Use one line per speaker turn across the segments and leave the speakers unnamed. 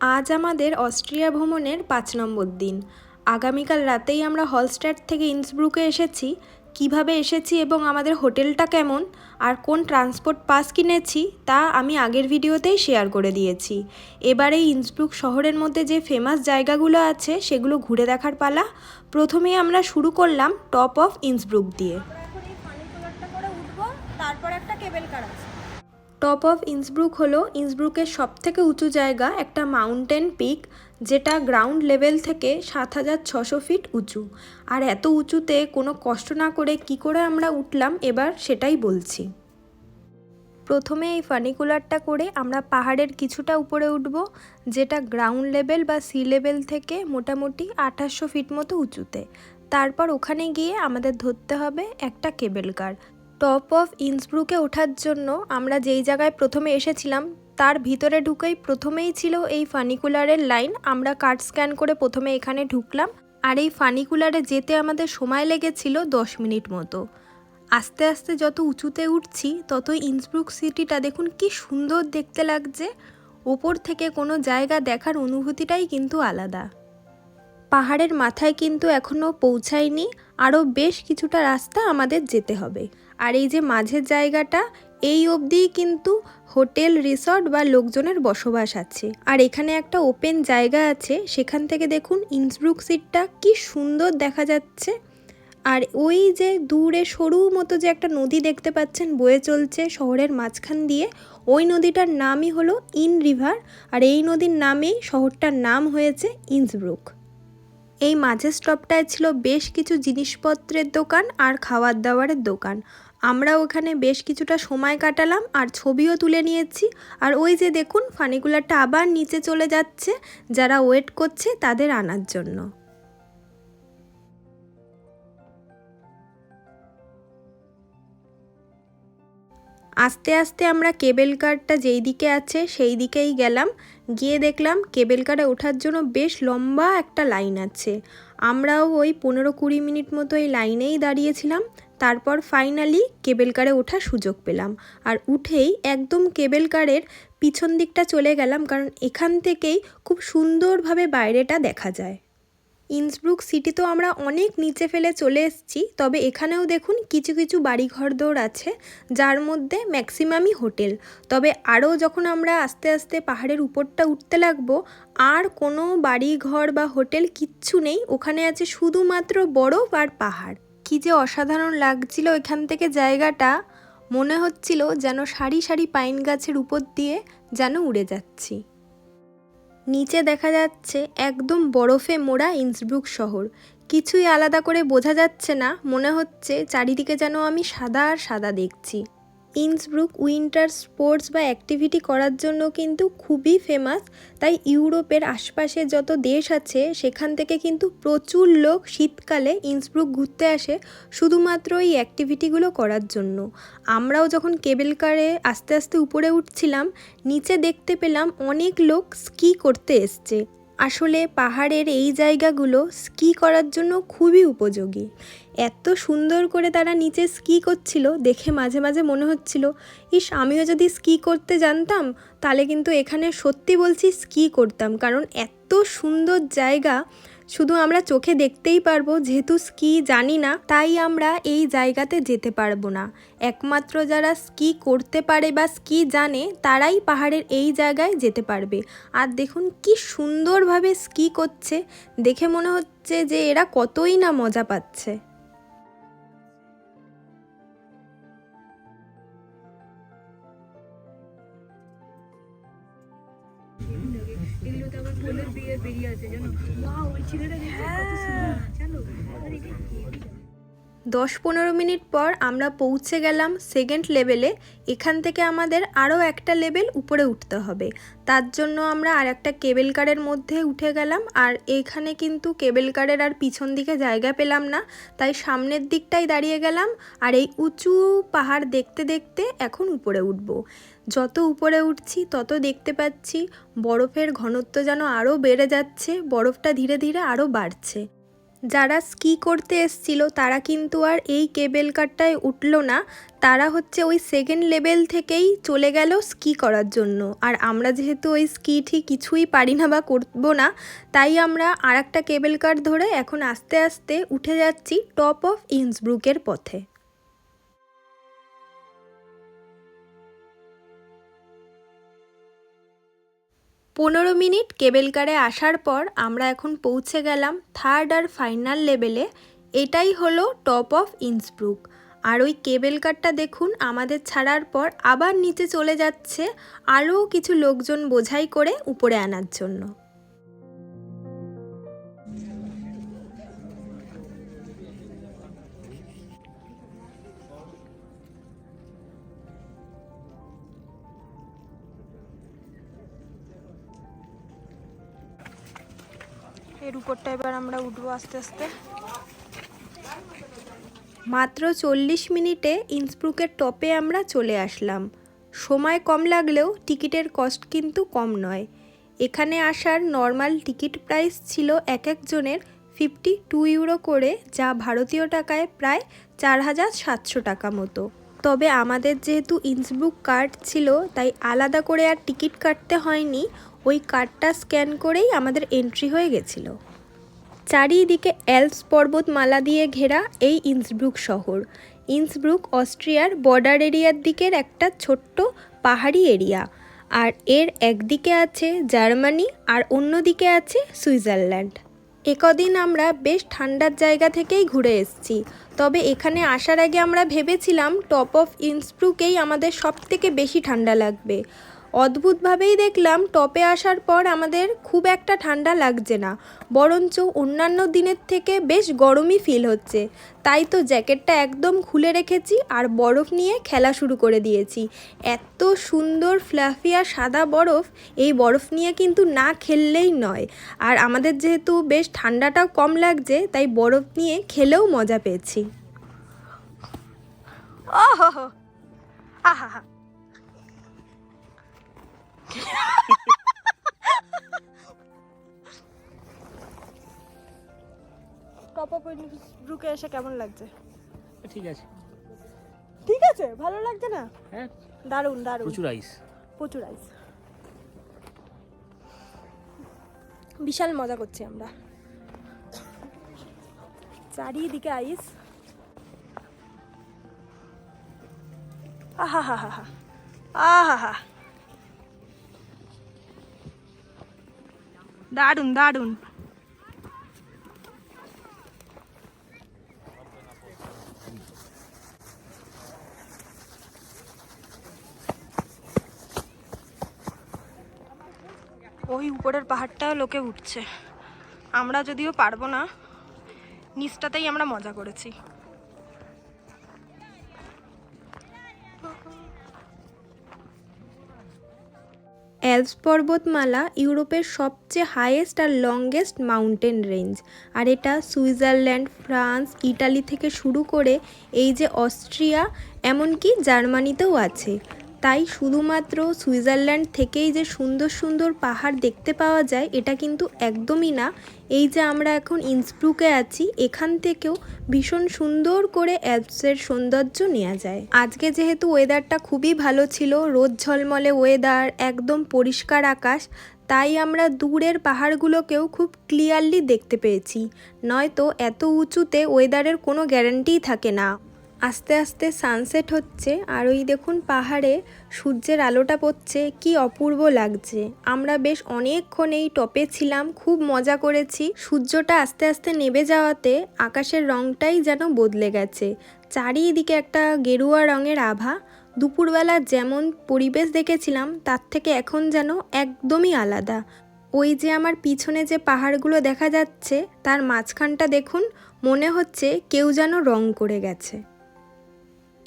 আজ আমাদের অস্ট্রিয়া ভ্রমণের পাঁচ নম্বর দিন। আগামীকাল রাতেই আমরা হলস্ট্যাট থেকে ইন্সব্রুকে এসেছি। কীভাবে এসেছি এবং আমাদের হোটেলটা কেমন? আর কোন ট্রান্সপোর্ট পাস কিনেছি তা আমি আগের ভিডিওতেই শেয়ার করে দিয়েছি। এবার ইন্সব্রুক শহরের মধ্যে যে ফেমাস জায়গাগুলো আছে সেগুলো ঘুরে দেখার পালা। প্রথমেই আমরা শুরু করলাম টপ অফ ইন্সব্রুক দিয়ে
তারপর একটা কেবল কার আছে
টপ অফ ইন্সব্রুক হলো ইন্সব্রুকের সবথেকে উঁচু জায়গা, একটা মাউন্টেন পিক যেটা গ্রাউন্ড লেভেল থেকে সাত হাজার ছশো ফিট উঁচু। আর এত উঁচুতে কোনো কষ্ট না করে কি করে আমরা উঠলাম, এবার সেটাই বলছি। প্রথমে এই ফানিকুলারটা করে আমরা পাহাড়ের কিছুটা উপরে উঠব, যেটা গ্রাউন্ড লেভেল বা সি লেভেল থেকে মোটামুটি আঠাশশো ফিট মতো উঁচুতে। তারপর ওখানে গিয়ে আমাদের ধরতে হবে একটা কেবল কার টপ অফ ইন্সব্রুকে ওঠার জন্য আমরা যেই জায়গায় প্রথমে এসেছিলাম, তার ভিতরে ঢুকেই প্রথমেই ছিল এই ফানিকুলারের লাইন। আমরা কার্ড স্ক্যান করে প্রথমে এখানে ঢুকলাম আর এই ফানিকুলারে যেতে আমাদের সময় লেগেছিল দশ মিনিট মতো। আস্তে আস্তে যত উঁচুতে উঠছি তত ইন্সব্রুক সিটিটা দেখুন কি সুন্দর দেখতে লাগছে। ওপর থেকে কোনো জায়গা দেখার অনুভূতিটাই কিন্তু আলাদা। পাহাড়ের মাথায় কিন্তু এখনও পৌঁছায়নি। আরও বেশ কিছুটা রাস্তা আমাদের যেতে হবে। আর এই যে মাঝের জায়গাটা, এই অবধিই কিন্তু হোটেল, রিসর্ট বা লোকজনের বসবাস আছে। আর এখানে একটা ওপেন জায়গা আছে, সেখান থেকে দেখুন ইন্সব্রুক সিটটা কি সুন্দর দেখা যাচ্ছে। আর ওই যে দূরে সরু মতো যে একটা নদী দেখতে পাচ্ছেন, বয়ে চলছে শহরের মাঝখান দিয়ে, ওই নদীটার নামই হলো ইন রিভার। আর এই নদীর নামেই শহরটার নাম হয়েছে ইন্সব্রুক। এই মাঝের স্টপটায় ছিল বেশ কিছু জিনিসপত্রের দোকান আর খাওয়ার দাওয়ারের দোকান। আমরা ওখানে বেশ কিছুটা সময় কাটালাম আর ছবিও তুলে নিয়েছি। আর ওই যে দেখুন, ফানিকুলারটা আবার নিচে চলে যাচ্ছে, যারা ওয়েট করছে তাদের আনার জন্য। আস্তে আস্তে আমরা কেবেল কারটা যেই দিকে আছে সেই দিকেই গেলাম। গিয়ে দেখলাম কেবেল কারে ওঠার জন্য বেশ লম্বা একটা লাইন আছে। আমরাও ওই পনেরো কুড়ি মিনিট মতো এই লাইনেই দাঁড়িয়েছিলাম। তারপর ফাইনালি কেবেল কারে ওঠার সুযোগ পেলাম। আর উঠেই একদম কেবেল কারের পিছন দিকটা চলে গেলাম, কারণ এখান থেকেই খুব সুন্দরভাবে বাইরেটা দেখা যায়। ইন্সব্রুক সিটি তো আমরা অনেক নিচে ফেলে চলে এসেছি, তবে এখানেও দেখুন কিছু কিছু বাড়িঘর দৌড় আছে, যার মধ্যে ম্যাক্সিমামই হোটেল। তবে আরও যখন আমরা আস্তে আস্তে পাহাড়ের উপরটা উঠতে লাগবো, আর কোনো বাড়ি ঘর বা হোটেল কিচ্ছু নেই, ওখানে আছে শুধুমাত্র বরফ আর পাহাড়। কী যে অসাধারণ লাগছিল এখান থেকে জায়গাটা, মনে হচ্ছিল যেন সারি সারি পাইন গাছের উপর দিয়ে যেন উড়ে যাচ্ছি। নিচে দেখা যাচ্ছে একদম বরফে মোড়া ইন্সব্রুক শহর। কিছুই আলাদা করে বোঝা যাচ্ছে না, মনে হচ্ছে চারিদিকে যেন আমি সাদা আর সাদা দেখছি। ইন্সব্রুক উইন্টার স্পোর্টস বা অ্যাক্টিভিটি করার জন্য কিন্তু খুবই ফেমাস। তাই ইউরোপের আশপাশে যত দেশ আছে, সেখান থেকে কিন্তু প্রচুর লোক শীতকালে ইন্সব্রুক ঘুরতে আসে শুধুমাত্র এই অ্যাক্টিভিটিগুলো করার জন্য। আমরাও যখন কেবেল কারে আস্তে আস্তে উপরে উঠছিলাম, নিচে দেখতে পেলাম অনেক লোক স্কি করতে এসছে। আসলে পাহাড়ের এই জায়গাগুলো স্কি করার জন্য খুবই উপযোগী। এত সুন্দর করে তারা নিচে স্কি করছিল, দেখে মাঝে মাঝে মনে হচ্ছিল, ইস, আমিও যদি স্কি করতে জানতাম, তাহলে কিন্তু এখানে সত্যি বলছি স্কি করতাম। কারণ এত সুন্দর জায়গা শুধু আমরা চোখে দেখতেই পারব, যেহেতু স্কি জানি না, তাই আমরা এই জায়গাতে যেতে পারব না। একমাত্র যারা স্কি করতে পারে বা স্কি জানে, তারাই পাহাড়ের এই জায়গায় যেতে পারবে। আর দেখুন কি সুন্দরভাবে স্কি করছে, দেখে মনে হচ্ছে যে এরা কতই না মজা পাচ্ছে। দশ পনেরো মিনিট পর আমরা পৌঁছে গেলাম সেকেন্ড লেভেলে এখান থেকে আমাদের আরও একটা লেভেল উপরে উঠতে হবে। তার জন্য আমরা আর একটা কেবেল কারের মধ্যে উঠে গেলাম। আর এখানে কিন্তু কেবেল কারের আর পিছন দিকে জায়গা পেলাম না। তাই সামনের দিকটাই দাঁড়িয়ে গেলাম। আর এই উঁচু পাহাড় দেখতে দেখতে এখন উপরে উঠব। যত উপরে উঠছি, তত দেখতে পাচ্ছি বরফের ঘনত্ব যেন আরও বেড়ে যাচ্ছে। বরফটা ধীরে ধীরে আরও বাড়ছে। যারা স্কি করতে এসছিল, তারা কিন্তু আর এই কেবেল কারটায় উঠল না। তারা হচ্ছে ওই সেকেন্ড লেভেল থেকেই চলে গেল স্কি করার জন্য। আর আমরা যেহেতু ওই স্কি ঠিক কিছুই পারি না বা করব না, তাই আমরা আর একটা কেবেল কার ধরে এখন আস্তে আস্তে উঠে যাচ্ছি টপ অফ ইন্সব্রুকের পথে। পনেরো মিনিট কেবেল কারে আসার পর আমরা এখন পৌঁছে গেলাম থার্ড আর ফাইনাল লেভেলে এটাই হলো টপ অফ ইন্সব্রুক আর ওই কেবেল কারটা দেখুন, আমাদের ছাড়ার পর আবার নিচে চলে যাচ্ছে আরও কিছু লোকজন বোঝাই করে উপরে আনার জন্য। এর উপরটা এবার আমরা উঠবো আস্তে আস্তে। মাত্র চল্লিশ মিনিটে ইন্সব্রুকের টপে আমরা চলে আসলাম। সময় কম লাগলেও টিকিটের কস্ট কিন্তু কম নয়। এখানে আসার নর্মাল টিকিট প্রাইস ছিল এক একজনের ফিফটি টু ইউরো করে, যা ভারতীয় টাকায় প্রায় চার হাজার সাতশো টাকা মতো। তবে আমাদের যেহেতু ইন্সব্রুক কার্ড ছিল, তাই আলাদা করে আর টিকিট কাটতে হয়নি। ওই কার্ডটা স্ক্যান করেই আমাদের এন্ট্রি হয়ে গেছিল। চারিদিকে অ্যালপস পর্বতমালা দিয়ে ঘেরা এই ইন্সব্রুক শহর। ইন্সব্রুক, অস্ট্রিয়ার বর্ডার এরিয়ার দিকের একটা ছোট্ট পাহাড়ি এরিয়া। আর এর একদিকে আছে জার্মানি আর অন্যদিকে আছে সুইজারল্যান্ড। একদিন আমরা বেশ ঠান্ডার জায়গা থেকেই ঘুরে এসেছি। তবে এখানে আসার আগে আমরা ভেবেছিলাম টপ অফ ইন্সব্রুকেই আমাদের সব থেকে বেশি ঠান্ডা লাগবে। অদ্ভুতভাবেই দেখলাম টপে আসার পর আমাদের খুব একটা ঠান্ডা লাগছে না, বরঞ্চ অন্যান্য দিনের থেকে বেশ গরমই ফিল হচ্ছে। তাই তো জ্যাকেটটা একদম খুলে রেখেছি আর বরফ নিয়ে খেলা শুরু করে দিয়েছি। এত সুন্দর ফ্লাফি আর সাদা বরফ, এই বরফ নিয়ে কিন্তু না খেললেই নয়। আর আমাদের যেহেতু বেশ ঠান্ডাটাও কম লাগছে, তাই বরফ নিয়ে খেলেও মজা পেয়েছি। ও হো হো আহা ব্রুকে এসে কেমন লাগছে?
ঠিক আছে।
ঠিক আছে ভালো লাগছে না?
হ্যাঁ।
দারুণ দারুণ।
প্রচুর আইস
প্রচুর আইস বিশাল মজা করছি আমরা। চারিদিকে আইস আহা হা হা হা আহা হা দারুণ দারুণ। ওই উপরের পাহাড়টা লোকে উঠছে। আমরা যদিও পারব না, নিচটাতেই আমরা মজা করেছি। অ্যালপস পর্বতমালা ইউরোপের সবচেয়ে হাইয়েস্ট আর লংগেস্ট মাউন্টেন রেঞ্জ আর এটা সুইজারল্যান্ড, ফ্রান্স, ইটালি থেকে শুরু করে এই যে অস্ট্রিয়া, এমনকি জার্মানিতেও আছে। তাই শুধুমাত্র সুইজারল্যান্ড থেকেই যে সুন্দর সুন্দর পাহাড় দেখতে পাওয়া যায়, এটা কিন্তু একদমই না। এই যে আমরা এখন ইন্সব্রুকে আছি, এখান থেকেও ভীষণ সুন্দর করে অ্যাপসের সৌন্দর্য নেওয়া যায়। আজকে যেহেতু ওয়েদারটা খুবই ভালো ছিল, রোদ ঝলমলে ওয়েদার একদম পরিষ্কার আকাশ, তাই আমরা দূরের পাহাড়গুলোকেও খুব ক্লিয়ারলি দেখতে পেয়েছি। নয়তো এত উঁচুতে ওয়েদারের কোনো গ্যারান্টিই থাকে না। আস্তে আস্তে সানসেট হচ্ছে আর ওই দেখুন পাহাড়ে সূর্যের আলোটা পড়ছে, কি অপূর্ব লাগছে। আমরা বেশ অনেকক্ষণ এই টপে ছিলাম, খুব মজা করেছি। সূর্যটা আস্তে আস্তে নেবে যাওয়াতে আকাশের রংটাই যেন বদলে গেছে। চারিদিকে একটা গেরুয়া রঙের আভা। দুপুরবেলা যেমন পরিবেশ দেখেছিলাম, তার থেকে এখন যেন একদমই আলাদা। ওই যে আমার পিছনে যে পাহাড়গুলো দেখা যাচ্ছে, তার মাঝখানটা দেখুন, মনে হচ্ছে কেউ যেন রং করে গেছে।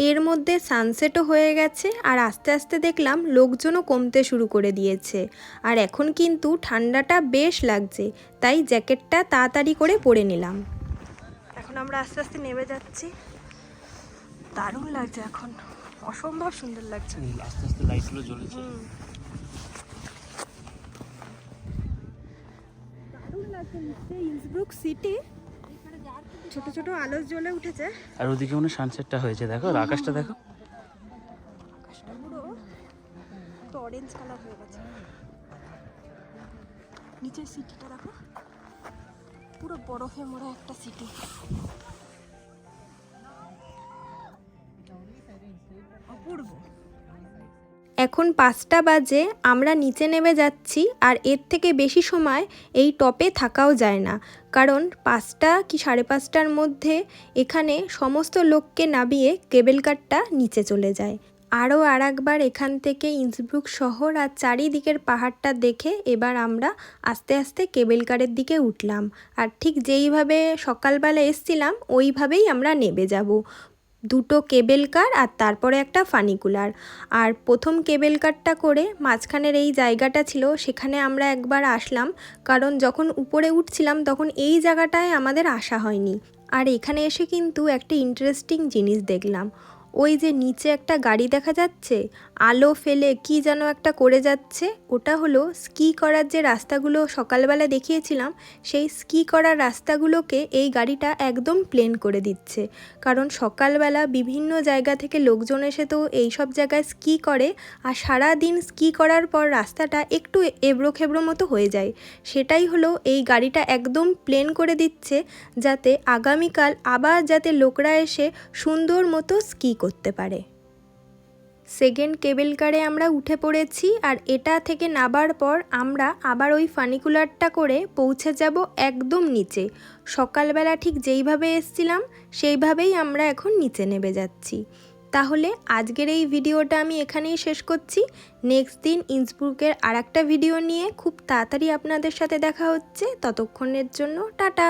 এর মধ্যে সানসেটও হয়ে গেছে আর আস্তে আস্তে দেখলাম লোকজনও কমতে শুরু করে দিয়েছে। আর এখন কিন্তু ঠান্ডাটা বেশ লাগছে তাই জ্যাকেটটা তাড়াতাড়ি করে পরে নিলাম। এখন আমরা আস্তে আস্তে নেমে যাচ্ছি। দারুণ লাগছে এখন। অসম্ভব সুন্দর লাগছে।
আস্তে আস্তে লাইটগুলো জ্বলেছে।
দারুণ লাগছে ইন্সব্রুক সিটি ছোট ছোট আলো জ্বলে উঠেছে।
আর ওদিকে মনে সানসেটটা হয়েছে দেখো আর আকাশটা দেখো।
আকাশটা পুরো একটু অরেঞ্জ কালার হয়ে গেছে। নিচের সিটিটা দেখো। পুরো বরফে মোড়া একটা সিটি এখন পাঁচটা বাজে, আমরা নিচে নেমে যাচ্ছি আর এর থেকে বেশি সময় এই টপে থাকাও যায় না। কারণ পাঁচটা কি সাড়ে পাঁচটার মধ্যে এখানে সমস্ত লোককে নামিয়ে কেবেল কারটা নিচে চলে যায়। আরও আর একবার এখান থেকে ইন্সব্রুক শহর আর চারিদিকের পাহাড়টা দেখে এবার আমরা আস্তে আস্তে কেবেল কারের দিকে উঠলাম। আর ঠিক যেইভাবে সকালবেলা এসছিলাম, ওইভাবেই আমরা নেবে যাব। দুটো কেবেল কার আর তারপরে একটা ফানিকুলার আর প্রথম কেবেল কারটা করে মাঝখানের এই জায়গাটা ছিল, সেখানে আমরা একবার আসলাম, কারণ যখন উপরে উঠছিলাম তখন এই জায়গাটায় আমাদের আসা হয়নি। আর এখানে এসে কিন্তু একটা ইন্টারেস্টিং জিনিস দেখলাম। ওই যে নিচে একটা গাড়ি দেখা যাচ্ছে আলো ফেলে কি যেন একটা করে যাচ্ছে। ওটা হলো স্কি করার যে রাস্তাগুলো সকালবেলা দেখিয়েছিলাম, সেই স্কি করার রাস্তাগুলোকে এই গাড়িটা একদম প্লেন করে দিচ্ছে। কারণ সকালবেলা বিভিন্ন জায়গা থেকে লোকজন এসে তো এই সব জায়গায় স্কি করে আর সারা দিন স্কি করার পর রাস্তাটা একটু এবড়ো খেবড়ো মতো হয়ে যায়। সেটাই হলো এই গাড়িটা একদম প্লেন করে দিচ্ছে যাতে আগামীকাল আবার যাতে লোকরা এসে সুন্দর মতো স্কি করতে পারে। সেকেন্ড কেবেল কারে আমরা উঠে পড়েছি আর এটা থেকে নাবার পর আমরা আবার ওই ফানিকুলারটা করে পৌঁছে যাব একদম নিচে। সকালবেলা ঠিক যেইভাবে এসছিলাম, সেইভাবেই আমরা এখন নিচে নেমে যাচ্ছি। তাহলে আজকের এই ভিডিওটা আমি এখানেই শেষ করছি। নেক্সট দিন ইন্সব্রুকের আর ভিডিও নিয়ে খুব তাড়াতাড়ি আপনাদের সাথে দেখা হচ্ছে। ততক্ষণের জন্য টাটা!